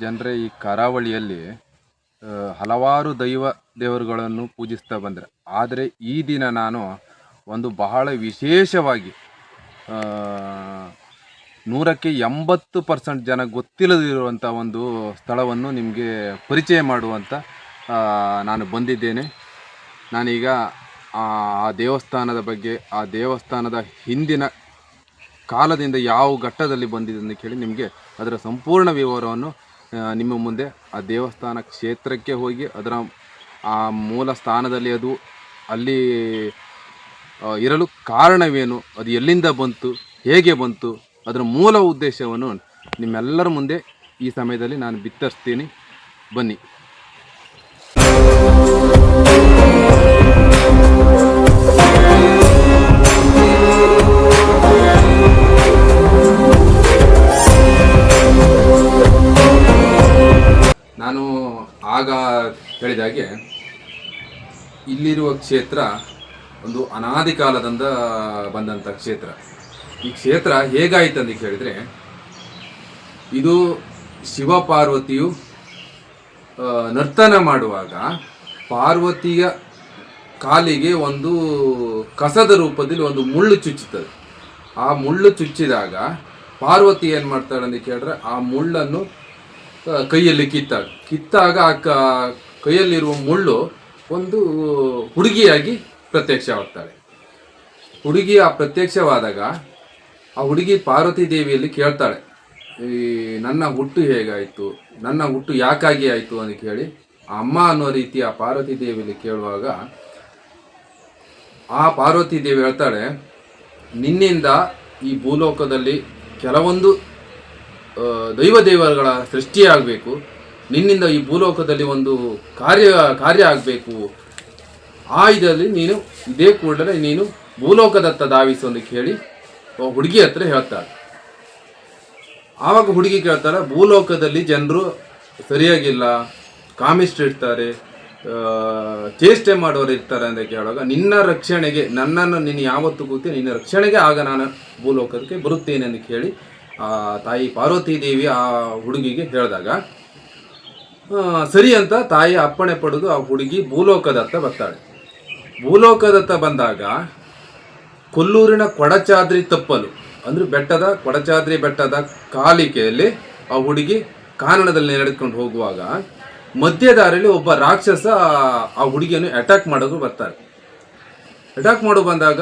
ಜನರೇ ಈ ಕರಾವಳಿಯಲ್ಲಿ ಹಲವಾರು ದೈವ ದೇವರುಗಳನ್ನು ಪೂಜಿಸ್ತಾ ಬಂದರೆ. ಆದರೆ ಈ ದಿನ ನಾನು ಒಂದು ಬಹಳ ವಿಶೇಷವಾಗಿ ನೂರಕ್ಕೆ ಎಂಬತ್ತು ಪರ್ಸೆಂಟ್ ಜನ ಗೊತ್ತಿಲ್ಲದಿರುವಂಥ ಒಂದು ಸ್ಥಳವನ್ನು ನಿಮಗೆ ಪರಿಚಯ ಮಾಡುವಂಥ ನಾನು ಬಂದಿದ್ದೇನೆ. ನಾನೀಗ ಆ ದೇವಸ್ಥಾನದ ಬಗ್ಗೆ, ಆ ದೇವಸ್ಥಾನದ ಹಿಂದಿನ ಕಾಲದಿಂದ ಯಾವ ಘಟ್ಟದಲ್ಲಿ ಬಂದಿದೆ ಅಂತ ಕೇಳಿ ನಿಮಗೆ ಅದರ ಸಂಪೂರ್ಣ ವಿವರವನ್ನು ನಿಮ್ಮ ಮುಂದೆ ಆ ದೇವಸ್ಥಾನ ಕ್ಷೇತ್ರಕ್ಕೆ ಹೋಗಿ ಅದರ ಆ ಮೂಲ ಸ್ಥಾನದಲ್ಲಿ ಅದು ಅಲ್ಲಿ ಇರಲು ಕಾರಣವೇನು, ಅದು ಎಲ್ಲಿಂದ ಬಂತು, ಹೇಗೆ ಬಂತು, ಅದರ ಮೂಲ ಉದ್ದೇಶವನ್ನು ನಿಮ್ಮೆಲ್ಲರ ಮುಂದೆ ಈ ಸಮಯದಲ್ಲಿ ನಾನು ಬಿತ್ತರಿಸ್ತೀನಿ. ಬನ್ನಿ. ನಾನು ಆಗ ಹೇಳಿದ ಹಾಗೆ ಇಲ್ಲಿರುವ ಕ್ಷೇತ್ರ ಒಂದು ಅನಾದಿ ಕಾಲದಿಂದ ಬಂದಂಥ ಕ್ಷೇತ್ರ. ಈ ಕ್ಷೇತ್ರ ಹೇಗಾಯಿತು ಅಂತ ಕೇಳಿದರೆ ಇದು ಶಿವ ಪಾರ್ವತಿಯು ಆ, ನರ್ತನ ಮಾಡುವಾಗ ಪಾರ್ವತಿಯ ಕಾಲಿಗೆ ಒಂದು ಕಸದ ರೂಪದಲ್ಲಿ ಒಂದು ಮುಳ್ಳು ಚುಚ್ಚುತ್ತದೆ. ಆ ಮುಳ್ಳು ಚುಚ್ಚಿದಾಗ ಪಾರ್ವತಿ ಏನು ಮಾಡ್ತಾಳೆ ಅಂತ ಕೇಳಿದ್ರೆ ಆ ಮುಳ್ಳನ್ನು ಕೈಯಲ್ಲಿ ಕಿತ್ತಾಗ ಕಿತ್ತಾಗ ಆ ಕ ಕೈಯಲ್ಲಿರುವ ಮುಳ್ಳು ಒಂದು ಹುಡುಗಿಯಾಗಿ ಪ್ರತ್ಯಕ್ಷವಾಗ್ತಾಳೆ. ಹುಡುಗಿ ಆ ಪ್ರತ್ಯಕ್ಷವಾದಾಗ ಆ ಹುಡುಗಿ ಪಾರ್ವತಿ ದೇವಿಯಲ್ಲಿ ಕೇಳ್ತಾಳೆ, ಈ ನನ್ನ ಹುಟ್ಟು ಹೇಗಾಯಿತು? ನನ್ನ ಹುಟ್ಟು ಯಾಕಾಗಿ ಆಯಿತು? ಅಂತ ಕೇಳಿ ಅಮ್ಮ ಅನ್ನೋ ರೀತಿ ಆ ಪಾರ್ವತಿ ದೇವಿಯಲ್ಲಿ ಕೇಳುವಾಗ ಆ ಪಾರ್ವತಿ ದೇವಿ ಹೇಳ್ತಾಳೆ, ನಿನ್ನಿಂದ ಈ ಭೂಲೋಕದಲ್ಲಿ ಕೆಲವೊಂದು ದೈವ ದೇವರುಗಳ ಸೃಷ್ಟಿಯಾಗಬೇಕು. ನಿನ್ನಿಂದ ಈ ಭೂಲೋಕದಲ್ಲಿ ಒಂದು ಕಾರ್ಯ ಕಾರ್ಯ ಆಗಬೇಕು. ಆ ಇದರಲ್ಲಿ ನೀನು, ಇದೇ ಕೂಡಲೇ ನೀನು ಭೂಲೋಕದತ್ತ ಧಾವಿಸು ಅಂತ ಕೇಳಿ ಹುಡುಗಿ ಹತ್ರ ಹೇಳ್ತಾಳೆ. ಆವಾಗ ಹುಡುಗಿ ಕೇಳ್ತಾರೆ ಭೂಲೋಕದಲ್ಲಿ ಜನರು ಸರಿಯಾಗಿಲ್ಲ ಕಾಮಿಸ್ಟ್ ಇರ್ತಾರೆ ಚೇಷ್ಟೆ ಮಾಡೋರು ಇರ್ತಾರೆ ಅಂತ ಕೇಳುವಾಗ, ನಿನ್ನ ರಕ್ಷಣೆಗೆ, ನನ್ನನ್ನು ನೀನು ಯಾವತ್ತು ಕೂತಿ ನಿನ್ನ ರಕ್ಷಣೆಗೆ ಆಗ ನಾನು ಭೂಲೋಕಕ್ಕೆ ಬರುತ್ತೇನೆ ಅಂತ ಕೇಳಿ ತಾಯಿ ಪಾರ್ವತಿ ದೇವಿ ಆ ಹುಡುಗಿಗೆ ಹೇಳಿದಾಗ ಸರಿ ಅಂತ ತಾಯಿ ಅಪ್ಪಣೆ ಪಡೆದು ಆ ಹುಡುಗಿ ಭೂಲೋಕದತ್ತ ಬರ್ತಾಳೆ. ಭೂಲೋಕದತ್ತ ಬಂದಾಗ ಕೊಲ್ಲೂರಿನ ಕೊಡಚಾದ್ರಿ ತಪ್ಪಲು, ಅಂದ್ರೆ ಬೆಟ್ಟದ ಕೊಡಚಾದ್ರಿ ಬೆಟ್ಟದ ಕಾಲಿಕೆಯಲ್ಲಿ ಆ ಹುಡುಗಿ ಕಾನಡದಲ್ಲಿ ನಡೆದುಕೊಂಡು ಹೋಗುವಾಗ ಮಧ್ಯದಾರಿಯಲ್ಲಿ ಒಬ್ಬ ರಾಕ್ಷಸ ಆ ಹುಡುಗಿಯನ್ನು ಅಟ್ಯಾಕ್ ಮಾಡೋದು ಬರ್ತಾರೆ. ಅಟ್ಯಾಕ್ ಮಾಡು ಬಂದಾಗ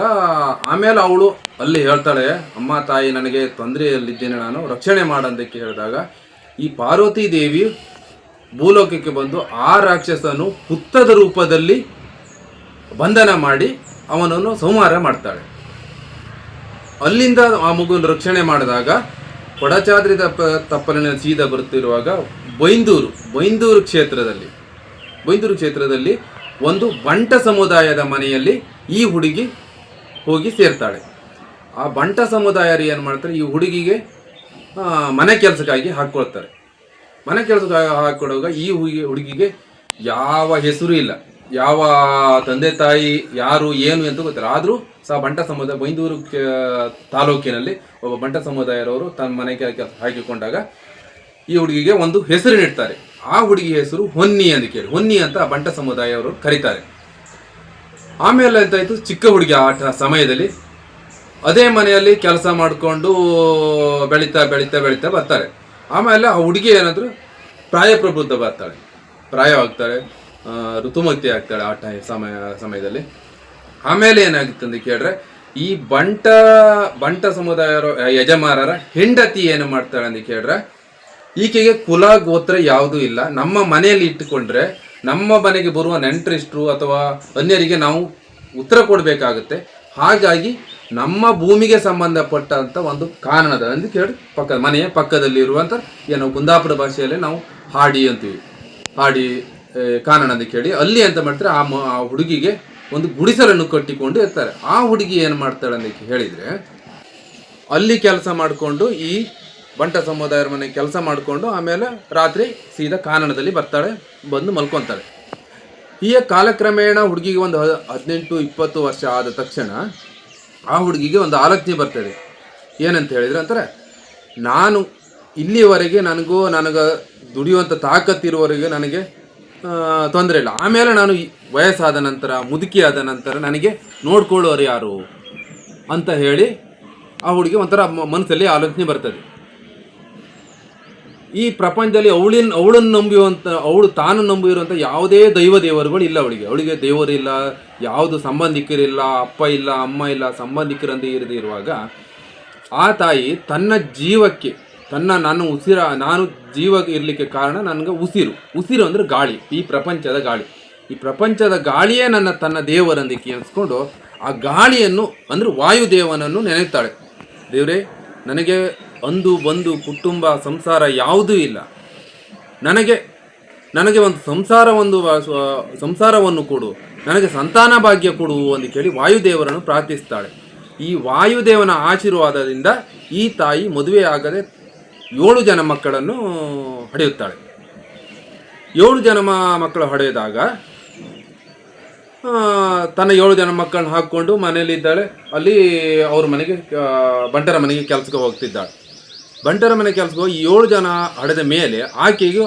ಆಮೇಲೆ ಅವಳು ಅಲ್ಲಿ ಹೇಳ್ತಾಳೆ, ಅಮ್ಮ, ತಾಯಿ, ನನಗೆ ತೊಂದರೆಯಲ್ಲಿದ್ದೇನೆ, ನಾನು ರಕ್ಷಣೆ ಮಾಡಂದಕ್ಕೆ ಹೇಳಿದಾಗ, ಈ ಪಾರ್ವತಿ ದೇವಿ ಭೂಲೋಕಕ್ಕೆ ಬಂದು ಆ ರಾಕ್ಷಸನು ಹುತ್ತದ ರೂಪದಲ್ಲಿ ಬಂಧನ ಮಾಡಿ ಅವನನ್ನು ಸಂಹಾರ ಮಾಡ್ತಾಳೆ. ಅಲ್ಲಿಂದ ಆ ಮಗುವನ್ನು ರಕ್ಷಣೆ ಮಾಡಿದಾಗ, ಕೊಡಚಾದ್ರಿ ತಪ್ಪ, ತಪ್ಪಲಿನ ಸೀದ ಬರುತ್ತಿರುವಾಗ ಬೈಂದೂರು ಬೈಂದೂರು ಕ್ಷೇತ್ರದಲ್ಲಿ ಬೈಂದೂರು ಕ್ಷೇತ್ರದಲ್ಲಿ ಒಂದು ಬಂಟ ಸಮುದಾಯದ ಮನೆಯಲ್ಲಿ ಈ ಹುಡುಗಿ ಹೋಗಿ ಸೇರ್ತಾಳೆ. ಆ ಬಂಟ ಸಮುದಾಯರು ಏನು ಮಾಡ್ತಾರೆ, ಈ ಹುಡುಗಿಗೆ ಮನೆ ಕೆಲಸಕ್ಕಾಗಿ ಹಾಕ್ಕೊಳ್ತಾರೆ ಮನೆ ಕೆಲಸಕ್ಕಾಗಿ ಹಾಕ್ಕೊಡುವಾಗ ಈ ಹುಡುಗಿ, ಹುಡುಗಿಗೆ ಯಾವ ಹೆಸರು ಇಲ್ಲ. ಯಾವ ತಂದೆ ತಾಯಿ, ಯಾರು, ಏನು ಅಂತ ಗೊತ್ತಿಲ್ಲ. ಆದರೂ ಸಹ ಬಂಟ ಸಮುದಾಯ, ಬೈಂದೂರು ತಾಲೂಕಿನಲ್ಲಿ ಒಬ್ಬ ಬಂಟ ಸಮುದಾಯರವರು ತನ್ನ ಮನೆ ಕೆಲಸ ಹಾಕಿಕೊಂಡಾಗ ಈ ಹುಡುಗಿಗೆ ಒಂದು ಹೆಸರು ನೀಡ್ತಾರೆ. ಆ ಹುಡುಗಿ ಹೆಸರು ಹೊನ್ನಿ ಅಂತ ಕೇಳಿ. ಹೊನ್ನಿ ಅಂತ ಆ ಬಂಟ ಸಮುದಾಯವರು ಕರೀತಾರೆ. ಆಮೇಲೆ ಎಂತಾಯಿತು? ಚಿಕ್ಕ ಹುಡುಗಿ ಆ ಸಮಯದಲ್ಲಿ ಅದೇ ಮನೆಯಲ್ಲಿ ಕೆಲಸ ಮಾಡಿಕೊಂಡು ಬೆಳೀತಾ ಬೆಳೀತಾ ಬೆಳೀತಾ ಬರ್ತಾರೆ. ಆಮೇಲೆ ಆ ಹುಡುಗಿ ಏನಾದ್ರು ಪ್ರಾಯಪ್ರಬುದ್ಧ ಬರ್ತಾಳೆ. ಪ್ರಾಯವಾಗ್ತಾಳೆ ಋತುಮತಿ ಆಗ್ತಾಳೆ ಆ ಟೈ ಸಮಯ, ಸಮಯದಲ್ಲಿ. ಆಮೇಲೆ ಏನಾಗುತ್ತೆ ಅಂತ ಕೇಳಿದ್ರೆ, ಈ ಬಂಟ ಬಂಟ ಸಮುದಾಯರ, ಯಜಮಾನರ ಹೆಂಡತಿ ಏನು ಮಾಡ್ತಾಳೆ ಅಂತ ಕೇಳಿದ್ರೆ, ಈಕೆಗೆ ಕುಲ ಗೋತ್ರ ಯಾವುದೂ ಇಲ್ಲ. ನಮ್ಮ ಮನೆಯಲ್ಲಿ ಇಟ್ಟುಕೊಂಡ್ರೆ ನಮ್ಮ ಮನೆಗೆ ಬರುವ ನೆಂಟರಿಷ್ಟರು ಅಥವಾ ಅನ್ಯರಿಗೆ ನಾವು ಉತ್ತರ ಕೊಡಬೇಕಾಗುತ್ತೆ. ಹಾಗಾಗಿ ನಮ್ಮ ಭೂಮಿಗೆ ಸಂಬಂಧಪಟ್ಟಂಥ ಒಂದು ಕಾರಣದ ಅಂತ ಕೇಳಿ ಪಕ್ಕ ಮನೆಯ ಪಕ್ಕದಲ್ಲಿ ಇರುವಂಥ ಏನು ಕುಂದಾಪುರ ಭಾಷೆಯಲ್ಲಿ ನಾವು ಹಾಡಿ ಅಂತೀವಿ. ಹಾಡಿ ಕಾನಣ ಅಂತ ಕೇಳಿ. ಅಲ್ಲಿ ಅಂತ ಮಾಡ್ತಾರೆ, ಆ ಆ ಹುಡುಗಿಗೆ ಒಂದು ಗುಡಿಸಲನ್ನು ಕಟ್ಟಿಕೊಂಡು ಇರ್ತಾರೆ. ಆ ಹುಡುಗಿ ಏನು ಮಾಡ್ತಾಳೆ ಅಂತ ಹೇಳಿದರೆ ಅಲ್ಲಿ ಕೆಲಸ ಮಾಡಿಕೊಂಡು ಈ ಬಂಟ ಸಮುದಾಯರ ಮನೆ ಕೆಲಸ ಮಾಡಿಕೊಂಡು ಆಮೇಲೆ ರಾತ್ರಿ ಸೀದಾ ಕಾನಡದಲ್ಲಿ ಬರ್ತಾಳೆ, ಬಂದು ಮಲ್ಕೊತಾಳೆ ಈ ಕಾಲಕ್ರಮೇಣ ಹುಡುಗಿಗೆ ಒಂದು ಹದಿನೆಂಟು, ಇಪ್ಪತ್ತು ವರ್ಷ ಆದ ತಕ್ಷಣ ಆ ಹುಡುಗಿಗೆ ಒಂದು ಆಲೋಚನೆ ಬರ್ತದೆ. ಏನಂತ ಹೇಳಿದ್ರೆ ಅಂತಾರೆ, ನಾನು ಇಲ್ಲಿವರೆಗೆ ನನಗೂ ನನಗೆ ದುಡಿಯುವಂಥ ತಾಕತ್ತಿರುವವರೆಗೆ ನನಗೆ ತೊಂದರೆ ಇಲ್ಲ. ಆಮೇಲೆ ನಾನು ವಯಸ್ಸಾದ ನಂತರ ಮುದುಕಿ ಆದ ನಂತರ ನನಗೆ ನೋಡ್ಕೊಳ್ಳೋರು ಯಾರು? ಅಂತ ಹೇಳಿ ಆ ಹುಡುಗಿ ಒಂಥರ ಮನಸ್ಸಲ್ಲಿ ಆಲೋಚನೆ ಬರ್ತದೆ. ಈ ಪ್ರಪಂಚದಲ್ಲಿ ಅವಳಿನ ಅವಳನ್ನು ನಂಬಿರುವಂಥ ಅವಳು ತಾನು ನಂಬಿರುವಂಥ ಯಾವುದೇ ದೈವ ದೇವರುಗಳು ಇಲ್ಲ ಅವಳಿಗೆ. ಅವಳಿಗೆ ದೇವರಿಲ್ಲ ಯಾವುದು ಸಂಬಂಧಿಕರಿಲ್ಲ, ಅಪ್ಪ ಇಲ್ಲ, ಅಮ್ಮ ಇಲ್ಲ, ಸಂಬಂಧಿಕರಂತ ಇರದಿರುವಾಗ ಆ ತಾಯಿ ತನ್ನ ಜೀವಕ್ಕೆ, ತನ್ನ ನಾನು ಉಸಿರ, ನಾನು ಜೀವ ಇರಲಿಕ್ಕೆ ಕಾರಣ ನನಗೆ ಉಸಿರು. ಉಸಿರು ಅಂದರೆ ಗಾಳಿ, ಈ ಪ್ರಪಂಚದ ಗಾಳಿ. ಈ ಪ್ರಪಂಚದ ಗಾಳಿಯೇ ನನ್ನ, ತನ್ನ ದೇವರೊಂದಿಗೆ ಅನಿಸ್ಕೊಂಡು ಆ ಗಾಳಿಯನ್ನು ಅಂದರೆ ವಾಯುದೇವನನ್ನು ನೆನೆಯುತ್ತಾಳೆ. ದೇವರೇ, ನನಗೆ ಅಂದು ಬಂದು ಕುಟುಂಬ ಸಂಸಾರ ಯಾವುದೂ ಇಲ್ಲ. ನನಗೆ ನನಗೆ ಒಂದು ಸಂಸಾರ ಒಂದು ಸಂಸಾರವನ್ನು ಕೊಡು. ನನಗೆ ಸಂತಾನ ಭಾಗ್ಯ ಕೊಡು ಅಂತ ಕೇಳಿ ವಾಯುದೇವರನ್ನು ಪ್ರಾರ್ಥಿಸ್ತಾಳೆ. ಈ ವಾಯುದೇವನ ಆಶೀರ್ವಾದದಿಂದ ಈ ತಾಯಿ ಮದುವೆ ಆಗದೆ ಏಳು ಜನ ಮಕ್ಕಳನ್ನು ಹಡೆಯುತ್ತಾಳೆ. ಏಳು ಜನ ಮಕ್ಕಳು ಹಡೆಯದಾಗ ತನ್ನ ಏಳು ಜನ ಮಕ್ಕಳನ್ನ ಹಾಕ್ಕೊಂಡು ಮನೆಯಲ್ಲಿದ್ದಾಳೆ ಅಲ್ಲಿ ಅವ್ರ ಮನೆಗೆ ಬಂಟರ ಮನೆಗೆ ಕೆಲಸಕ್ಕೆ ಹೋಗ್ತಿದ್ದಾಳೆ. ಬಂಟರ ಮನೆ ಕೆಲಸಕ್ಕೆ ಹೋಗಿ ಏಳು ಜನ ಹಡೆದ ಮೇಲೆ ಆಕೆಗೆ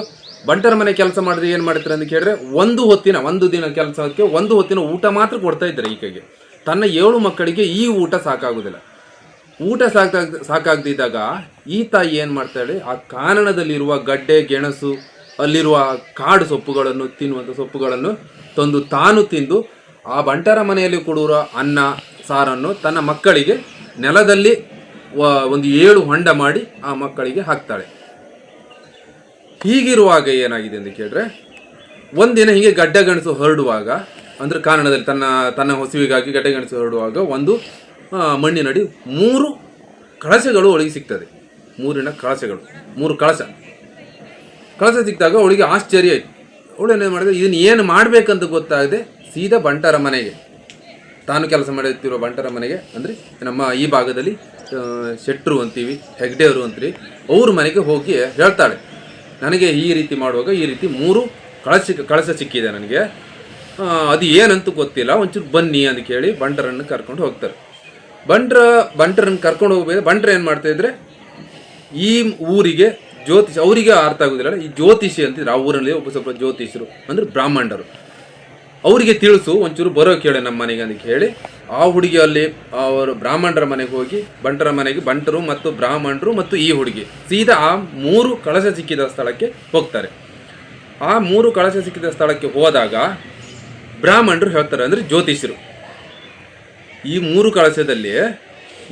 ಬಂಟರ ಮನೆ ಕೆಲಸ ಮಾಡಿದ್ರೆ ಏನು ಮಾಡ್ತಾರೆ ಅಂತ ಕೇಳಿದ್ರೆ ಒಂದು ಹೊತ್ತಿನ, ಒಂದು ದಿನ ಕೆಲಸಕ್ಕೆ ಒಂದು ಹೊತ್ತಿನ ಊಟ ಮಾತ್ರ ಕೊಡ್ತಾ ಇದ್ದಾರೆ ಈಕೆಗೆ. ತನ್ನ ಏಳು ಮಕ್ಕಳಿಗೆ ಈ ಊಟ ಸಾಕಾಗುವುದಿಲ್ಲ ಊಟ ಸಾಕಾಗ ಸಾಕಾಗದಿದ್ದಾಗ ಈ ತಾಯಿ ಏನು ಮಾಡ್ತಾಳೆ ಆ ಕಾರಣದಲ್ಲಿರುವ ಗಡ್ಡೆ, ಗೆಣಸು, ಅಲ್ಲಿರುವ ಕಾಡು ಸೊಪ್ಪುಗಳನ್ನು ತಿನ್ನುವಂಥ ಸೊಪ್ಪುಗಳನ್ನು ತಂದು ತಾನು ತಿಂದು ಆ ಬಂಟರ ಮನೆಯಲ್ಲಿ ಕೊಡುವ ಅನ್ನ, ಸಾರನ್ನು ತನ್ನ ಮಕ್ಕಳಿಗೆ ನೆಲದಲ್ಲಿ ಒಂದು ಏಳು ಹೊಂಡ ಮಾಡಿ ಆ ಮಕ್ಕಳಿಗೆ ಹಾಕ್ತಾಳೆ. ಹೀಗಿರುವಾಗ ಏನಾಗಿದೆ ಅಂತ ಕೇಳಿದ್ರೆ ಒಂದಿನ ಹೀಗೆ ಗಡ್ಡ ಗಣಸು ಹೊರಡುವಾಗ, ಅಂದ್ರೆ ಕಾರಣದಲ್ಲಿ ತನ್ನ ತನ್ನ ಹೊಸಿವಿಗಾಗಿ ಗಡ್ಡೆ ಗಣಸು ಹೊರಡುವಾಗ ಒಂದು ಮಣ್ಣಿನಡಿ ಮೂರು ಕಳಸೆಗಳು ಒಳಗೆ ಸಿಗ್ತದೆ. ಮೂರಿನ ಕಳಸೆಗಳು, ಮೂರು ಕಳಸ. ಕಳಸ ಸಿಕ್ಕಿದಾಗ ಅವಳಿಗೆ ಆಶ್ಚರ್ಯ ಆಯಿತು. ಅವಳು ಏನು ಮಾಡಿದೆ, ಇದನ್ನು ಏನು ಮಾಡಬೇಕಂತ ಗೊತ್ತಾಗದೆ ಸೀದಾ ಬಂಟರ ಮನೆಗೆ. ತಾನು ಕೆಲಸ ಮಾಡುತ್ತಿರುವ ಬಂಟರ ಮನೆಗೆ, ಅಂದರೆ ನಮ್ಮ ಈ ಭಾಗದಲ್ಲಿ ಶೆಟ್ರು ಅಂತೀವಿ ಹೆಗ್ಡೆಯವರು ಅಂತೀವಿ, ಅವ್ರ ಮನೆಗೆ ಹೋಗಿ ಹೇಳ್ತಾಳೆ, ನನಗೆ ಈ ರೀತಿ ಮಾಡುವಾಗ ಈ ರೀತಿ ಮೂರು ಕಳಸ ಕಳಸ ಸಿಕ್ಕಿದೆ ನನಗೆ. ಅದು ಏನಂತೂ ಗೊತ್ತಿಲ್ಲ, ಒಂಚೂರು ಬನ್ನಿ ಅಂತ ಕೇಳಿ ಬಂಟರನ್ನು ಕರ್ಕೊಂಡು ಹೋಗ್ತಾರೆ. ಬಂಟ್ರ, ಬಂಟರನ್ನು ಕರ್ಕೊಂಡು ಹೋಗ್ಬೇಕು, ಬಂಟ್ರ ಏನು ಮಾಡ್ತಾ ಇದ್ರೆ, ಈ ಊರಿಗೆ ಜ್ಯೋತಿಷ, ಅವರಿಗೆ ಅರ್ಥ ಆಗೋದಿಲ್ಲ, ಈ ಜ್ಯೋತಿಷಿ ಅಂತಿದ್ರು ಆ ಊರಲ್ಲಿ ಒಬ್ಬ ಸ್ವಲ್ಪ ಜ್ಯೋತಿಷರು ಅಂದರೆ ಬ್ರಾಹ್ಮಣರು. ಅವರಿಗೆ ತಿಳಿಸು, ಒಂಚೂರು ಬರೋ ಕೇಳಿ ನಮ್ಮ ಮನೆಗೆ ಅಂತ ಹೇಳಿ ಆ ಹುಡುಗಿ ಅಲ್ಲಿ ಅವರು ಬ್ರಾಹ್ಮಣರ ಮನೆಗೆ ಹೋಗಿ, ಬಂಟರ ಮನೆಗೆ, ಬಂಟರು ಮತ್ತು ಬ್ರಾಹ್ಮಣರು ಮತ್ತು ಈ ಹುಡುಗಿ, ಸೀದಾ ಆ ಮೂರು ಕಳಶ ಸಿಕ್ಕಿದ ಸ್ಥಳಕ್ಕೆ ಹೋಗ್ತಾರೆ. ಆ ಮೂರು ಕಳಶ ಸಿಕ್ಕಿದ ಸ್ಥಳಕ್ಕೆ ಹೋದಾಗ ಬ್ರಾಹ್ಮಣರು ಹೇಳ್ತಾರೆ ಅಂದರೆ ಜ್ಯೋತಿಷರು ಈ ಮೂರು ಕಳಶದಲ್ಲಿ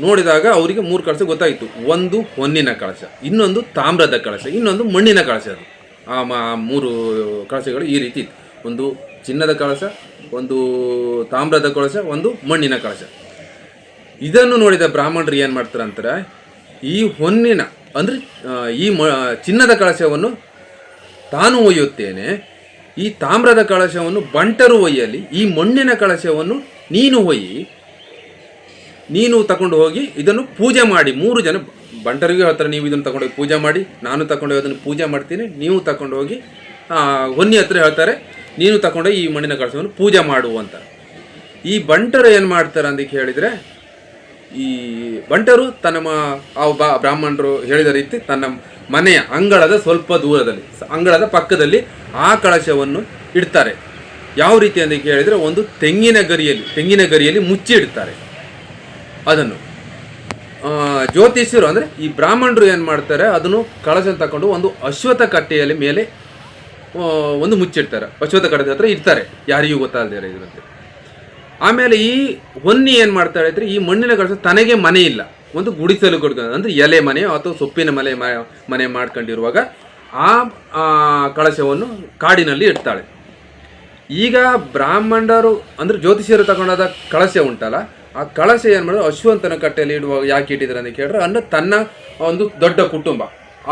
ನೋಡಿದಾಗ ಅವರಿಗೆ ಮೂರು ಕಳಶ ಗೊತ್ತಾಯಿತು. ಒಂದು ಹೊನ್ನಿನ ಕಳಶ ಇನ್ನೊಂದು ತಾಮ್ರದ ಕಳಶ ಇನ್ನೊಂದು ಮಣ್ಣಿನ ಕಳಶ ಅದು. ಆ ಮೂರು ಕಳಶಗಳು ಈ ರೀತಿ ಒಂದು ಚಿನ್ನದ ಕಳಶ, ಒಂದು ತಾಮ್ರದ ಕಳಶ, ಒಂದು ಮಣ್ಣಿನ ಕಳಶ. ಇದನ್ನು ನೋಡಿದ ಬ್ರಾಹ್ಮಣರು ಏನು ಮಾಡ್ತಾರೆ ಅಂತಾರೆ, ಈ ಹೊನ್ನಿನ, ಅಂದರೆ ಈ ಮ, ಚಿನ್ನದ ಕಳಶವನ್ನು ತಾನು ಒಯ್ಯುತ್ತೇನೆ, ಈ ತಾಮ್ರದ ಕಳಶವನ್ನು ಬಂಟರು ಒಯ್ಯಲಿ, ಈ ಮಣ್ಣಿನ ಕಳಶವನ್ನು ನೀನು ಒಯ್ಯಿ, ನೀನು ತಗೊಂಡು ಹೋಗಿ ಇದನ್ನು ಪೂಜೆ ಮಾಡಿ. ಮೂರು ಜನ, ಬಂಟರಿಗೂ ಹೇಳ್ತಾರೆ, ನೀವು ಇದನ್ನು ತಗೊಂಡೋಗಿ ಪೂಜೆ ಮಾಡಿ, ನಾನು ತಗೊಂಡೋಗಿ ಅದನ್ನು ಪೂಜೆ ಮಾಡ್ತೀನಿ, ನೀವು ತಗೊಂಡೋಗಿ ಹೊನ್ನಿ ಹತ್ರ ಹೇಳ್ತಾರೆ ನೀನು ತಗೊಂಡೋಗಿ ಈ ಮಣ್ಣಿನ ಕಳಶವನ್ನು ಪೂಜೆ ಮಾಡು ಅಂತ. ಈ ಬಂಟರು ಏನು ಮಾಡ್ತಾರೆ ಅಂತ ಹೇಳಿದರೆ ಈ ಬಂಟರು ತನ್ನ ಆ ಬ್ರಾಹ್ಮಣರು ಹೇಳಿದ ರೀತಿ ತನ್ನ ಮನೆಯ ಅಂಗಳದ ಸ್ವಲ್ಪ ದೂರದಲ್ಲಿ ಅಂಗಳದ ಪಕ್ಕದಲ್ಲಿ ಆ ಕಳಶವನ್ನು ಇಡ್ತಾರೆ. ಯಾವ ರೀತಿ ಅಂತ ಕೇಳಿದರೆ ಒಂದು ತೆಂಗಿನ ಗರಿಯಲ್ಲಿ ತೆಂಗಿನ ಗರಿಯಲ್ಲಿ ಮುಚ್ಚಿ ಇಡ್ತಾರೆ. ಅದನ್ನು ಜ್ಯೋತಿಷ್ಯರು ಅಂದರೆ ಈ ಬ್ರಾಹ್ಮಣರು ಏನು ಮಾಡ್ತಾರೆ, ಅದನ್ನು ಕಳಶ ತಗೊಂಡು ಒಂದು ಅಶ್ವಥ ಕಟ್ಟೆಯಲ್ಲಿ ಮೇಲೆ ಒಂದು ಮುಚ್ಚಿಡ್ತಾರೆ ಅಶ್ವತ್ಥ ಕಡದ ಹತ್ರ ಇರ್ತಾರೆ. ಯಾರಿಗೂ ಗೊತ್ತಾಗದೇ ಇದ್ರಂತೆ ಆಮೇಲೆ ಈ ಹೊನ್ನಿ ಏನು ಮಾಡ್ತಾಳೆ ಅಂದರೆ ಈ ಮಣ್ಣಿನ ಕಳಸ ತನಗೆ ಮನೆ ಇಲ್ಲ. ಒಂದು ಗುಡಿಸಲು ಕೊಡ್ಕೊಂಡು ಅಂದರೆ ಎಲೆ ಮನೆ ಅಥವಾ ಸೊಪ್ಪಿನ ಮನೆ ಮನೆ ಮಾಡ್ಕೊಂಡಿರುವಾಗ ಆ ಆ ಕಳಶವನ್ನು ಕಾಡಿನಲ್ಲಿ ಇಡ್ತಾಳೆ. ಈಗ ಬ್ರಾಹ್ಮಣರು ಅಂದರೆ ಜ್ಯೋತಿಷ್ಯರು ತಗೊಂಡಾದ ಕಳಶ ಉಂಟಲ್ಲ, ಆ ಕಳಶ ಏನು ಮಾಡಿದ್ರು ಅಶ್ವಂತನ ಕಟ್ಟೆಯಲ್ಲಿ ಇಡುವಾಗ ಯಾಕೆ ಇಟ್ಟಿದ್ದಾರೆ ಅಂತ ಕೇಳಿದ್ರೆ, ಅಂದರೆ ತನ್ನ ಒಂದು ದೊಡ್ಡ ಕುಟುಂಬ.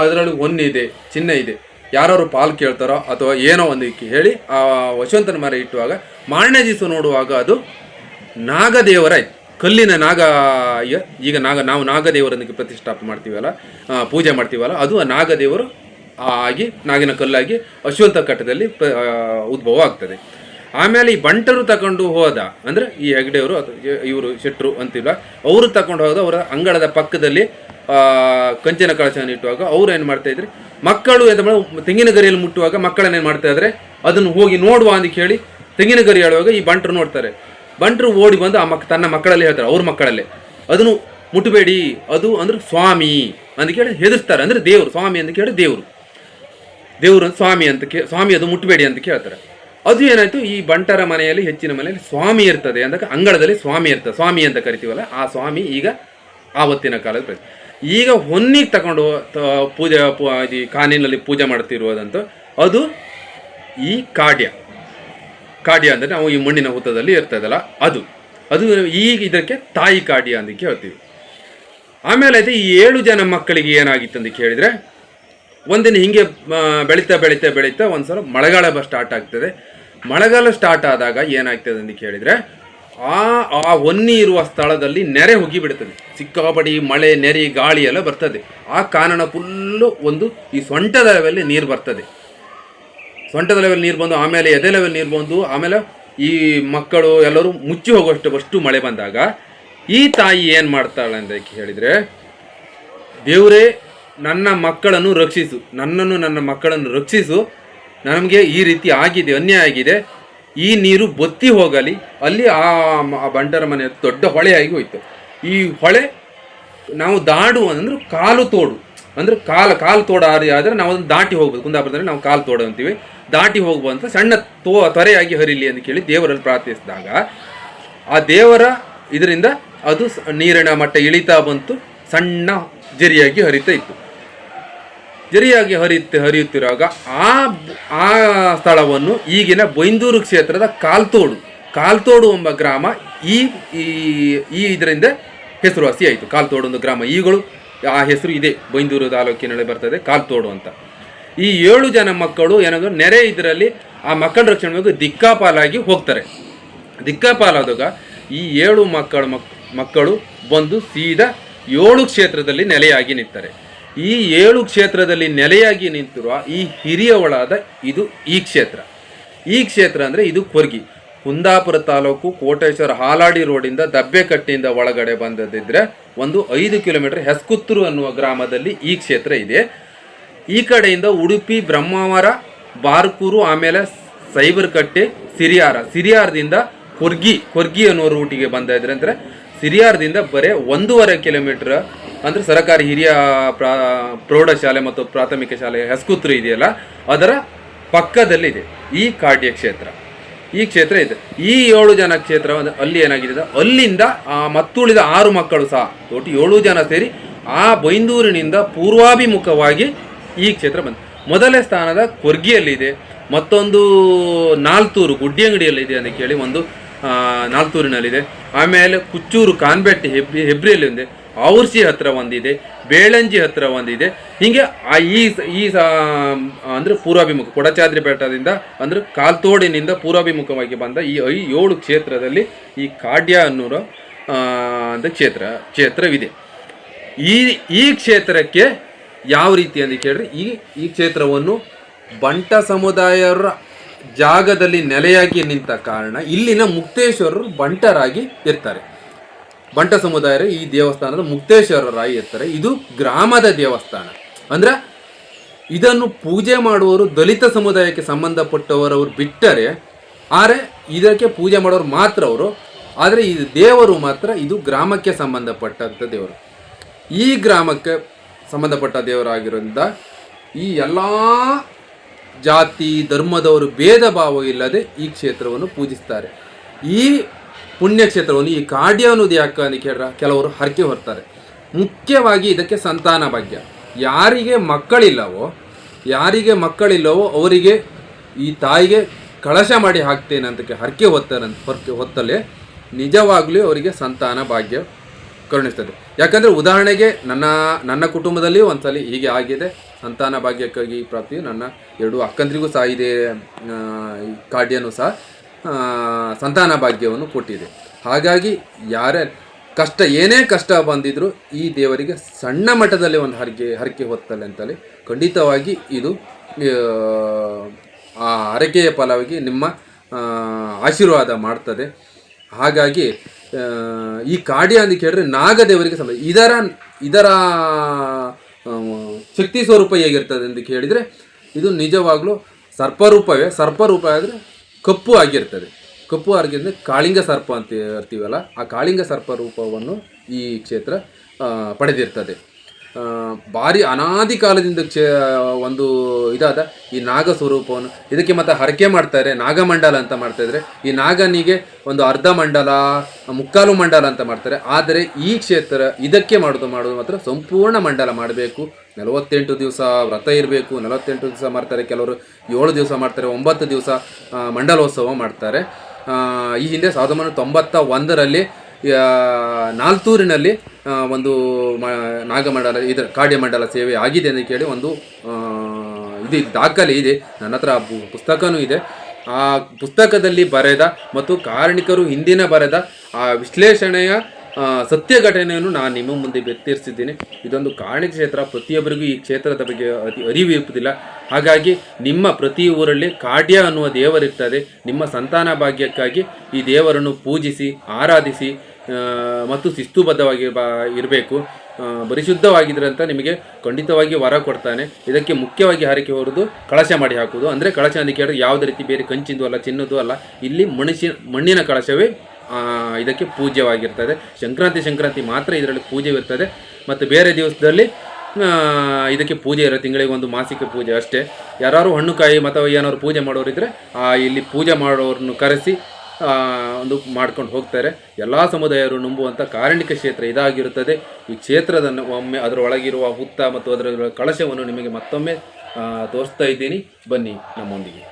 ಅದರಲ್ಲಿ ಹೊನ್ನಿದೆ ಚಿನ್ನ ಇದೆ. ಯಾರು ಪಾಲ್ ಕೇಳ್ತಾರೋ ಅಥವಾ ಏನೋ ಒಂದು ಹೇಳಿ ಆ ವಶವಂತನ ಮರ ಇಟ್ಟುವಾಗ ಮಾರನೇ ದಿವಸ ನೋಡುವಾಗ ಅದು ನಾಗದೇವರ ಕಲ್ಲಿನ ನಾಗ ಈಗ ನಾಗ, ನಾವು ನಾಗದೇವರೊಂದಿಗೆ ಪ್ರತಿಷ್ಠಾಪನೆ ಮಾಡ್ತೀವಲ್ಲ ಪೂಜೆ ಮಾಡ್ತೀವಲ್ಲ, ಅದು ಆ ನಾಗದೇವರು ಆಗಿ, ನಾಗಿನ ಕಲ್ಲಾಗಿ ಅಶ್ವಂತ ಕಟ್ಟದಲ್ಲಿ ಉದ್ಭವ ಆಗ್ತದೆ. ಆಮೇಲೆ ಈ ಬಂಟರು ತಗೊಂಡು ಹೋದ, ಅಂದರೆ ಈ ಹೆಗ್ಡೆಯವರು ಇವರು ಶೆಟ್ರು ಅಂತಿಲ್ಲ, ಅವರು ತಗೊಂಡು ಹೋದ, ಅವರ ಅಂಗಳದ ಪಕ್ಕದಲ್ಲಿ ಕಂಚಿನ ಕಳಶವನ್ನು ಇಟ್ಟುವಾಗ ಅವ್ರು ಏನು ಮಾಡ್ತಾ ಇದ್ರು? ಮಕ್ಕಳು ಮೇಲೆ ತೆಂಗಿನ ಗರಿಯಲ್ಲಿ ಮುಟ್ಟುವಾಗ ಮಕ್ಕಳನ್ನೇನು ಮಾಡ್ತಾ ಇದ್ರೆ? ಅದನ್ನು ಹೋಗಿ ನೋಡುವ ಅಂತ ಹೇಳಿ ತೆಂಗಿನ ಗರಿ ಹೇಳುವಾಗ ಈ ಬಂಟರು ನೋಡ್ತಾರೆ. ಬಂಟರು ಓಡಿ ಬಂದು ಆ ಮಕ್, ತನ್ನ ಮಕ್ಕಳಲ್ಲಿ ಹೇಳ್ತಾರೆ, ಅವ್ರ ಮಕ್ಕಳಲ್ಲೇ. ಅದನ್ನು ಮುಟ್ಟಬೇಡಿ ಅದು ಅಂದ್ರೆ ಸ್ವಾಮಿ ಅಂತ ಕೇಳಿ ಹೆದರ್ಸ್ತಾರೆ, ಅಂದ್ರೆ ದೇವರು, ಸ್ವಾಮಿ ಅಂತ ಕೇಳಿ ದೇವರು. ದೇವರು ಸ್ವಾಮಿ ಅಂತ ಕೇ, ಸ್ವಾಮಿ ಅದು ಮುಟ್ಟಬೇಡಿ ಅಂತ ಕೇಳ್ತಾರೆ. ಅದು ಏನಾಯ್ತು, ಈ ಬಂಟರ ಮನೆಯಲ್ಲಿ, ಹೆಚ್ಚಿನ ಮನೆಯಲ್ಲಿ ಸ್ವಾಮಿ ಇರ್ತದೆ ಅಂದಾಗ ಅಂಗಳದಲ್ಲಿ ಸ್ವಾಮಿ ಇರ್ತದೆ ಸ್ವಾಮಿ ಅಂತ ಕರಿತೀವಲ್ಲ, ಆ ಸ್ವಾಮಿ ಈಗ ಆವತ್ತಿನ ಕಾಲದ ಪ್ರತಿ ಈಗ ಹೊನ್ನಿಗೆ ತಗೊಂಡು ಪೂಜೆ ಈ ಕಾನಿನಲ್ಲಿ ಪೂಜೆ ಮಾಡ್ತಿರುವುದಂತೂ ಅದು ಈ ಕಾಡ್ಯ. ಕಾಡ್ಯ ಅಂದರೆ ನಾವು ಈ ಮಣ್ಣಿನ ಹುತ್ತದಲ್ಲಿ ಇರ್ತದಲ್ಲ ಅದು. ಅದು ಈಗ ಇದಕ್ಕೆ ತಾಯಿ ಕಾಡ್ಯ ಅಂತ ಕೇಳ್ತೀವಿ. ಆಮೇಲೆ ಅದು ಈ ಏಳು ಜನ ಮಕ್ಕಳಿಗೆ ಏನಾಗಿತ್ತು ಅಂತ ಕೇಳಿದರೆ, ಒಂದಿನ ಹಿಂಗೆ ಬೆಳೀತಾ ಬೆಳೀತಾ ಬೆಳೀತಾ ಒಂದು ಸಲ ಮಳೆಗಾಲ ಸ್ಟಾರ್ಟ್ ಆಗ್ತದೆ. ಮಳೆಗಾಲ ಸ್ಟಾರ್ಟ್ ಆದಾಗ ಏನಾಗ್ತದೆ ಅಂತ ಕೇಳಿದರೆ ಆ ಆ ಒನ್ನಿ ಇರುವ ಸ್ಥಳದಲ್ಲಿ ನೆರೆ ಹುಗಿ ಬಿಡ್ತದೆ ಸಿಕ್ಕಾಪಡಿ ಮಳೆ, ನೆರೆ, ಗಾಳಿ ಎಲ್ಲ ಬರ್ತದೆ. ಆ ಕಾರಣ ಫುಲ್ಲು ಒಂದು ಈ ಸೊಂಟದ ಲೆವೆಲ್ ನೀರು ಬರ್ತದೆ. ಸೊಂಟದ ಲೆವೆಲ್ ನೀರು ಬಂದು, ಆಮೇಲೆ ಎದೆ ಲೆವೆಲ್ ನೀರು ಬಂದು, ಆಮೇಲೆ ಈ ಮಕ್ಕಳು ಎಲ್ಲರೂ ಮುಚ್ಚಿ ಹೋಗುವಷ್ಟು ಅಷ್ಟು ಮಳೆ ಬಂದಾಗ ಈ ತಾಯಿ ಏನು ಮಾಡ್ತಾಳೆ ಅಂತ ಹೇಳಿದರೆ, ದೇವರೇ, ನನ್ನ ಮಕ್ಕಳನ್ನು ರಕ್ಷಿಸು. ನನ್ನನ್ನು ನನ್ನ ಮಕ್ಕಳನ್ನು ರಕ್ಷಿಸು. ನಮಗೆ ಈ ರೀತಿ ಆಗಿದೆ, ಅನ್ಯಾಯ ಆಗಿದೆ. ಈ ನೀರು ಬತ್ತಿ ಹೋಗಲಿ, ಅಲ್ಲಿ ಆ ಬಂಡರ ಬಂಟರ ಮನೆ ದೊಡ್ಡ ಹೊಳೆಯಾಗಿ ಹೋಯ್ತು. ಈ ಹೊಳೆ ನಾವು ದಾಡು ಅಂದ್ರೆ ಕಾಲು ತೋಡು, ಅಂದ್ರೆ ಕಾಲು ಕಾಲು ತೋಡ ಆದರೆ ನಾವು ಅದನ್ನು ದಾಟಿ ಹೋಗ್ಬೋದು. ಕುಂದಾಪುರದಲ್ಲಿ ನಾವು ಕಾಲು ತೋಡ ಅಂತೀವಿ. ದಾಟಿ ಹೋಗುವಂತ ಸಣ್ಣ ತೋ, ತೊರೆಯಾಗಿ ಹರಿಲಿ ಅಂತ ಕೇಳಿ ದೇವರಲ್ಲಿ ಪ್ರಾರ್ಥಿಸಿದಾಗ, ಆ ದೇವರ ಇದರಿಂದ ಅದು ನೀರಿನ ಮಟ್ಟ ಇಳಿತಾ ಬಂತು, ಸಣ್ಣ ಜರಿಯಾಗಿ ಹರಿತಾ ಇತ್ತು. ಜರಿಯಾಗಿ ಹರಿಯುತ್ತೆ ಹರಿಯುತ್ತಿರುವಾಗ ಆ ಆ ಸ್ಥಳವನ್ನು ಈಗಿನ ಬೈಂದೂರು ಕ್ಷೇತ್ರದ ಕಾಲ್ತೋಡು ಕಾಲ್ತೋಡು ಎಂಬ ಗ್ರಾಮ ಈ ಈ ಇದರಿಂದ ಹೆಸರುವಾಸಿ ಆಯಿತು. ಕಾಲ್ತೋಡು ಒಂದು ಗ್ರಾಮ. ಈಗಳು ಆ ಹೆಸರು ಇದೆ. ಬೈಂದೂರು ತಾಲೂಕಿನಲ್ಲಿ ಬರ್ತದೆ ಕಾಲ್ತೋಡು ಅಂತ. ಈ ಏಳು ಜನ ಮಕ್ಕಳು ಏನಾದರೂ ನೆರೆ ಇದರಲ್ಲಿ ಆ ಮಕ್ಕಳ ರಕ್ಷಣೆ ಬಗ್ಗೆ ದಿಕ್ಕಾಪಾಲಾಗಿ ಹೋಗ್ತಾರೆ. ದಿಕ್ಕಾಪಾಲಾದಾಗ ಈ ಏಳು ಮಕ್ಕಳ ಮಕ್, ಮಕ್ಕಳು ಬಂದು ಸೀದಾ ಏಳು ಕ್ಷೇತ್ರದಲ್ಲಿ ನೆಲೆಯಾಗಿ ನಿಂತಾರೆ. ಈ ಏಳು ಕ್ಷೇತ್ರದಲ್ಲಿ ನೆಲೆಯಾಗಿ ನಿಂತಿರುವ ಈ ಹಿರಿಯವಳಾದ ಇದು ಈ ಕ್ಷೇತ್ರ. ಈ ಕ್ಷೇತ್ರ ಅಂದರೆ ಇದು ಕೊರ್ಗಿ. ಕುಂದಾಪುರ ತಾಲೂಕು ಕೋಟೇಶ್ವರ ಹಾಲಾಡಿ ರೋಡಿಂದ ದಬ್ಬೆಕಟ್ಟೆಯಿಂದ ಒಳಗಡೆ ಬಂದದಿದ್ರೆ ಒಂದು ಐದು ಕಿಲೋಮೀಟರ್ ಹೆಸ್ಕುತ್ತೂರು ಅನ್ನುವ ಗ್ರಾಮದಲ್ಲಿ ಈ ಕ್ಷೇತ್ರ ಇದೆ. ಈ ಕಡೆಯಿಂದ ಉಡುಪಿ, ಬ್ರಹ್ಮಾವರ, ಬಾರ್ಕೂರು, ಆಮೇಲೆ ಸೈಬರ್ಕಟ್ಟೆ, ಸಿರಿಯಾರ. ಸಿರಿಯಾರದಿಂದ ಕೊರ್ಗಿ ಕೊರ್ಗಿ ಅನ್ನೋ ರೂಟಿಗೆ ಬಂದಿದ್ರೆ ಅಂದರೆ ಸಿರಿಯಾರದಿಂದ ಬರೇ ಒಂದೂವರೆ ಕಿಲೋಮೀಟರ್ ಅಂದರೆ ಸರಕಾರಿ ಹಿರಿಯ ಪ್ರಾ ಪ್ರೌಢಶಾಲೆ ಮತ್ತು ಪ್ರಾಥಮಿಕ ಶಾಲೆ ಹೆಸ್ಕುತ್ರು ಇದೆಯಲ್ಲ, ಅದರ ಪಕ್ಕದಲ್ಲಿದೆ ಈ ಕಾಡ್ಯ ಕ್ಷೇತ್ರ ಈ ಕ್ಷೇತ್ರ ಇದೆ. ಈ ಏಳು ಜನ ಕ್ಷೇತ್ರ ಅಲ್ಲಿ ಏನಾಗಿದೆ? ಅಲ್ಲಿಂದ ಆ ಮತ್ತುಳಿದ ಆರು ಮಕ್ಕಳು ಸಹ, ಒಟ್ಟು ಏಳು ಜನ ಸೇರಿ ಆ ಬೈಂದೂರಿನಿಂದ ಪೂರ್ವಾಭಿಮುಖವಾಗಿ ಈ ಕ್ಷೇತ್ರ ಬಂತು. ಮೊದಲೇ ಸ್ಥಾನದ ಕೊರ್ಗಿಯಲ್ಲಿದೆ, ಮತ್ತೊಂದು ನಾಲ್ತೂರು ಗುಡ್ಡಿಯಂಗಡಿಯಲ್ಲಿದೆ ಅಂತ ಕೇಳಿ ಒಂದು ನಾಲ್ತೂರಿನಲ್ಲಿದೆ. ಆಮೇಲೆ ಕುಚ್ಚೂರು, ಕಾನ್ಬೆಟ್ಟಿ ಹೆಬ್ರಿ ಹೆಬ್ರಿಯಲ್ಲಿ ಒಂದಿದೆ ಔರ್ಸಿ ಹತ್ರ ಒಂದಿದೆ, ಬೇಳಂಜಿ ಹತ್ರ ಒಂದಿದೆ. ಹೀಗೆ ಈ ಈ ಅಂದರೆ ಪೂರ್ವಾಭಿಮುಖ, ಕೊಡಚಾದ್ರಿ ಬೆಟ್ಟದಿಂದ ಅಂದರೆ ಕಾಲ್ತೋಡಿನಿಂದ ಪೂರ್ವಾಭಿಮುಖವಾಗಿ ಬಂದ ಈ ಐ ಏಳು ಕ್ಷೇತ್ರದಲ್ಲಿ ಈ ಕಾಡ್ಯ ಅನ್ನೋರ ಅಂದ್ರೆ ಕ್ಷೇತ್ರ, ಕ್ಷೇತ್ರವಿದೆ. ಈ ಈ ಕ್ಷೇತ್ರಕ್ಕೆ ಯಾವ ರೀತಿ ಅಂತ ಕೇಳಿದ್ರೆ, ಈ ಈ ಕ್ಷೇತ್ರವನ್ನು ಬಂಟ ಸಮುದಾಯರ ಜಾಗದಲ್ಲಿ ನೆಲೆಯಾಗಿ ನಿಂತ ಕಾರಣ ಇಲ್ಲಿನ ಮುಕ್ತೇಶ್ವರರು ಬಂಟರಾಗಿ ಇರ್ತಾರೆ. ಬಂಟ ಸಮುದಾಯರು ಈ ದೇವಸ್ಥಾನದ ಮುಕ್ತೇಶ್ವರರಾಗಿ ಇರ್ತಾರೆ ಇದು ಗ್ರಾಮದ ದೇವಸ್ಥಾನ. ಅಂದ್ರೆ ಇದನ್ನು ಪೂಜೆ ಮಾಡುವವರು ದಲಿತ ಸಮುದಾಯಕ್ಕೆ ಸಂಬಂಧಪಟ್ಟವರವರು ಬಿಟ್ಟರೆ, ಆದರೆ ಇದಕ್ಕೆ ಪೂಜೆ ಮಾಡೋರು ಮಾತ್ರ ಅವರು, ಆದರೆ ಈ ದೇವರು ಮಾತ್ರ ಇದು ಗ್ರಾಮಕ್ಕೆ ಸಂಬಂಧಪಟ್ಟಂಥ ದೇವರು. ಈ ಗ್ರಾಮಕ್ಕೆ ಸಂಬಂಧಪಟ್ಟ ದೇವರಾಗಿರೋದ್ರಿಂದ ಈ ಎಲ್ಲ ಜಾತಿ, ಧರ್ಮದವರು ಭೇದ ಭಾವ ಇಲ್ಲದೆ ಈ ಕ್ಷೇತ್ರವನ್ನು ಪೂಜಿಸ್ತಾರೆ. ಈ ಪುಣ್ಯ ಕ್ಷೇತ್ರವನ್ನು ಈ ಕಾಡ್ಯ ಅನ್ನೋದು ಯಾಕೆ ಅಂತ ಕೇಳಿದ್ರೆ ಕೆಲವರು ಹರಕೆ ಹೊರ್ತಾರೆ. ಮುಖ್ಯವಾಗಿ ಇದಕ್ಕೆ ಸಂತಾನ ಭಾಗ್ಯ. ಯಾರಿಗೆ ಮಕ್ಕಳಿಲ್ಲವೋ ಯಾರಿಗೆ ಮಕ್ಕಳಿಲ್ಲವೋ ಅವರಿಗೆ ಈ ತಾಯಿಗೆ ಕಳಶ ಮಾಡಿ ಹಾಕ್ತೇನೆ ಅಂತಕ್ಕೆ ಹರಕೆ ಹೊತ್ತಾರಂತ ಹೊರಕೆ ಹೊತ್ತಲೇ ನಿಜವಾಗಲೂ ಅವರಿಗೆ ಸಂತಾನ ಭಾಗ್ಯ ಕರುಣಿಸ್ತದೆ. ಯಾಕಂದರೆ ಉದಾಹರಣೆಗೆ ನನ್ನ ನನ್ನ ಕುಟುಂಬದಲ್ಲಿ ಒಂದ್ಸಲಿ ಹೀಗೆ ಆಗಿದೆ. ಸಂತಾನ ಭಾಗ್ಯಕ್ಕಾಗಿ ಪ್ರಾಪ್ತಿಯು ನನ್ನ ಎರಡು ಅಕ್ಕಂದ್ರಿಗೂ ಸಹ ಇದೆ. ಕಾಡ್ಯನೂ ಸಹ ಸಂತಾನ ಭಾಗ್ಯವನ್ನು ಕೊಟ್ಟಿದೆ. ಹಾಗಾಗಿ ಯಾರೇ ಕಷ್ಟ ಏನೇ ಕಷ್ಟ ಬಂದಿದ್ರು ಈ ದೇವರಿಗೆ ಸಣ್ಣ ಮಟ್ಟದಲ್ಲಿ ಒಂದು ಹರಕೆ ಹರಕೆ ಹೊತ್ತಲೆ ಅಂತಲೇ ಖಂಡಿತವಾಗಿ ಇದು ಆ, ಹರಕೆಯ ಫಲವಾಗಿ ನಿಮ್ಮ ಆಶೀರ್ವಾದ ಮಾಡ್ತದೆ. ಹಾಗಾಗಿ ಈ ಕಾಡ್ಯ ಅಂತ ಕೇಳಿದ್ರೆ ನಾಗದೇವರಿಗೆ ಸಂಬಂಧ ಇದರ ಇದರ ಶಕ್ತಿ ಸ್ವರೂಪ ಹೇಗಿರ್ತದೆ ಅಂತ ಕೇಳಿದರೆ ಇದು ನಿಜವಾಗ್ಲೂ ಸರ್ಪರೂಪವೇ ಸರ್ಪರೂಪ ಆದರೆ ಕಪ್ಪು ಆಗಿರ್ತದೆ. ಕಪ್ಪು ಆಗಿದ್ರೆ ಕಾಳಿಂಗ ಸರ್ಪ ಅಂತ ಇರ್ತೀವಲ್ಲ ಆ ಕಾಳಿಂಗ ಸರ್ಪ ರೂಪವನ್ನು ಈ ಕ್ಷೇತ್ರ ಪಡೆದಿರ್ತದೆ. ಭಾರಿ ಅನಾದಿ ಕಾಲದಿಂದ ಚ, ಒಂದು ಇದಾದ ಈ ನಾಗ ಸ್ವರೂಪವನ್ನು. ಇದಕ್ಕೆ ಮತ್ತೆ ಹರಕೆ ಮಾಡ್ತಾರೆ ನಾಗಮಂಡಲ ಅಂತ ಮಾಡ್ತಾ ಇದ್ರೆ, ಈ ನಾಗನಿಗೆ ಒಂದು ಅರ್ಧ ಮಂಡಲ, ಮುಕ್ಕಾಲು ಮಂಡಲ ಅಂತ ಮಾಡ್ತಾರೆ. ಆದರೆ ಈ ಕ್ಷೇತ್ರ ಇದಕ್ಕೆ ಮಾಡೋದು ಮಾಡೋದು ಮಾತ್ರ ಸಂಪೂರ್ಣ ಮಂಡಲ ಮಾಡಬೇಕು. ನಲವತ್ತೆಂಟು ದಿವಸ ವ್ರತ ಇರಬೇಕು. ನಲವತ್ತೆಂಟು ದಿವಸ ಮಾಡ್ತಾರೆ ಕೆಲವರು. ಏಳು ದಿವಸ ಮಾಡ್ತಾರೆ. ಒಂಬತ್ತು ದಿವಸ ಮಂಡಲೋತ್ಸವ ಮಾಡ್ತಾರೆ. ಈ ಹಿಂದೆ ಸಾವಿರದ ಒಂಬೈನೂರ ತೊಂಬತ್ತ ಒಂದರಲ್ಲಿ ನಾಲ್ತೂರಿನಲ್ಲಿ ಒಂದು ಮ, ನಾಗಮಂಡಲ, ಇದರ ಕಾಡ್ಯಮಂಡಲ ಸೇವೆ ಆಗಿದೆ ಅಂತ ಕೇಳಿ ಒಂದು ಇದು ದಾಖಲೆ ಇದೆ. ನನ್ನ ಹತ್ರ ಆ ಪು- ಪುಸ್ತಕನೂ ಇದೆ. ಆ ಪುಸ್ತಕದಲ್ಲಿ ಬರೆದ ಮತ್ತು ಕಾರಣಿಕರು ಹಿಂದಿನ ಬರೆದ ಆ ವಿಶ್ಲೇಷಣೆಯ ಸತ್ಯ ಘಟನೆಯನ್ನು ನಾನು ನಿಮ್ಮ ಮುಂದೆ ವ್ಯಕ್ತರಿಸಿದ್ದೀನಿ ಇದೊಂದು ಕಾರಣಿಕ ಕ್ಷೇತ್ರ. ಪ್ರತಿಯೊಬ್ಬರಿಗೂ ಈ ಕ್ಷೇತ್ರದ ಬಗ್ಗೆ ಅತಿ ಅರಿವು ಇರುವುದಿಲ್ಲ. ಹಾಗಾಗಿ ನಿಮ್ಮ ಪ್ರತಿ ಊರಲ್ಲಿ ಕಾಡ್ಯ ಅನ್ನುವ ದೇವರಿರ್ತದೆ ನಿಮ್ಮ ಸಂತಾನ ಭಾಗ್ಯಕ್ಕಾಗಿ ಈ ದೇವರನ್ನು ಪೂಜಿಸಿ, ಆರಾಧಿಸಿ ಮತ್ತು ಶಿಸ್ತುಬದ್ಧವಾಗಿ ಬಾ, ಇರಬೇಕು. ಪರಿಶುದ್ಧವಾಗಿದ್ರೆ ಅಂತ ನಿಮಗೆ ಖಂಡಿತವಾಗಿ ವರ ಕೊಡ್ತಾನೆ. ಇದಕ್ಕೆ ಮುಖ್ಯವಾಗಿ ಹರಕೆ ಹೊರದು ಕಳಶ ಮಾಡಿ ಹಾಕುವುದು. ಅಂದರೆ ಕಳಶ ಅಂತ ಯಾವುದೇ ರೀತಿ ಬೇರೆ ಕಂಚಿಂದು ಅಲ್ಲ ಚಿನ್ನದು ಅಲ್ಲ. ಇಲ್ಲಿ ಮನುಷ್ಯ ಮಣ್ಣಿನ ಕಳಶವೇ ಇದಕ್ಕೆ ಪೂಜ್ಯವಾಗಿರ್ತದೆ. ಸಂಕ್ರಾಂತಿ ಸಂಕ್ರಾಂತಿ ಮಾತ್ರ ಇದರಲ್ಲಿ ಪೂಜೆವಿರ್ತದೆ ಮತ್ತು ಬೇರೆ ದಿವಸದಲ್ಲಿ ಇದಕ್ಕೆ ಪೂಜೆ ಇರೋ ತಿಂಗಳಿಗೆ ಒಂದು ಮಾಸಿಕ ಪೂಜೆ ಅಷ್ಟೇ. ಯಾರು ಹಣ್ಣು ಕಾಯಿ ಅಥವಾ ಏನಾದ್ರು ಪೂಜೆ ಮಾಡೋರಿದ್ರೆ ಇಲ್ಲಿ ಪೂಜೆ ಮಾಡೋರನ್ನು ಕರೆಸಿ ಒಂದು ಮಾಡ್ಕೊಂಡು ಹೋಗ್ತಾರೆ. ಎಲ್ಲ ಸಮುದಾಯರು ನಂಬುವಂಥ ಕಾರಣಿಕ ಕ್ಷೇತ್ರ ಇದಾಗಿರುತ್ತದೆ. ಈ ಕ್ಷೇತ್ರದ ಒಮ್ಮೆ ಅದರ ಒಳಗಿರುವ ಹುತ್ತ ಮತ್ತು ಅದರ ಕಳಶವನ್ನು ನಿಮಗೆ ಮತ್ತೊಮ್ಮೆ ತೋರಿಸ್ತಾ ಇದ್ದೀನಿ. ಬನ್ನಿ ನಮ್ಮೊಂದಿಗೆ.